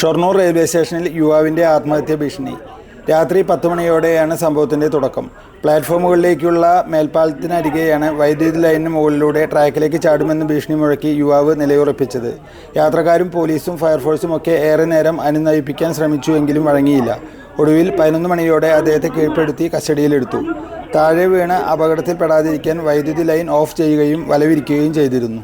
Shoranur railway സ്റ്റേഷനിൽ യുവാവിന്റെ ആത്മഹത്യ ഭീഷണി. രാത്രി പത്ത് മണിയോടെയാണ് സംഭവത്തിന്റെ തുടക്കം. പ്ലാറ്റ്ഫോമുകളിലേക്കുള്ള മേൽപ്പാലത്തിനരികെയാണ് വൈദ്യുതി ലൈനിന് മുകളിലൂടെ ട്രാക്കിലേക്ക് ചാടുമെന്ന് ഭീഷണി മുഴക്കി യുവാവ് നിലയുറപ്പിച്ചത്. യാത്രക്കാരും പോലീസും ഫയർഫോഴ്സും ഒക്കെ ഏറെ നേരം അനുനയിപ്പിക്കാൻ ശ്രമിച്ചുവെങ്കിലും വഴങ്ങിയില്ല. ഒടുവിൽ പതിനൊന്ന് മണിയോടെ അദ്ദേഹത്തെ കീഴ്പ്പെടുത്തി കസ്റ്റഡിയിലെടുത്തു. താഴെ വീണ് അപകടത്തിൽപ്പെടാതിരിക്കാൻ വൈദ്യുതി ലൈൻ ഓഫ് ചെയ്യുകയും വലവിരിക്കുകയും ചെയ്തിരുന്നു.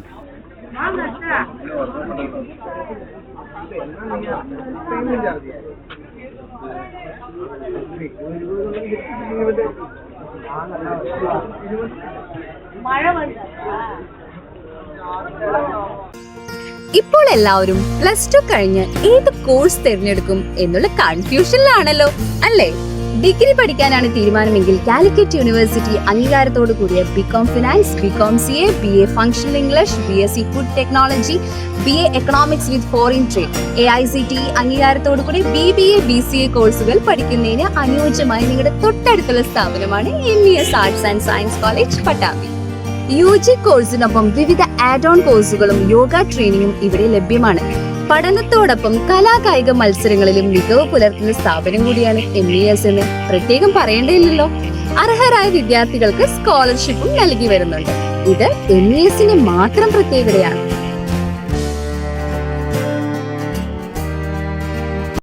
ഇപ്പോൾ എല്ലാവരും പ്ലസ് ടു കഴിഞ്ഞ് ഏത് കോഴ്സ് തിരഞ്ഞെടുക്കും എന്നുള്ള കൺഫ്യൂഷനിലാണല്ലോ അല്ലേ? ഡിഗ്രി പഠിക്കാനാണ് തീരുമാനമെങ്കിൽ കാലിക്കറ്റ് യൂണിവേഴ്സിറ്റി അംഗീകാരത്തോടു കൂടിയ BCom finance BCom C A B A functional English B S C food technology B A economics with foreign trade A I C T അംഗീകാരത്തോടു കൂടി B B A B C A കോഴ്സുകൾ പഠിക്കുന്നതിന് അനുയോജ്യമായ നിങ്ങളുടെ തൊട്ടടുത്തുള്ള സ്ഥാപനമാണ് M E S arts and science college Pattambi U G കോഴ്സിനൊപ്പം വിവിധ add on കോഴ്സുകളും യോഗ ട്രെയിനിങ്ങും ഇവിടെ ലഭ്യമാണ്. പഠനത്തോടൊപ്പം കലാകായിക മത്സരങ്ങളിലും മികവ് പുലർത്തുന്ന സ്ഥാപനം കൂടിയാണ് എം ഇ എസ് എന്ന് പ്രത്യേകം പറയേണ്ടതില്ലല്ലോ. അർഹരായ വിദ്യാർത്ഥികൾക്ക് സ്കോളർഷിപ്പും നൽകി വരുന്നുണ്ട്. ഇത് എം ഇ എസിന്റെ മാത്രം പ്രത്യേകതയാണ്.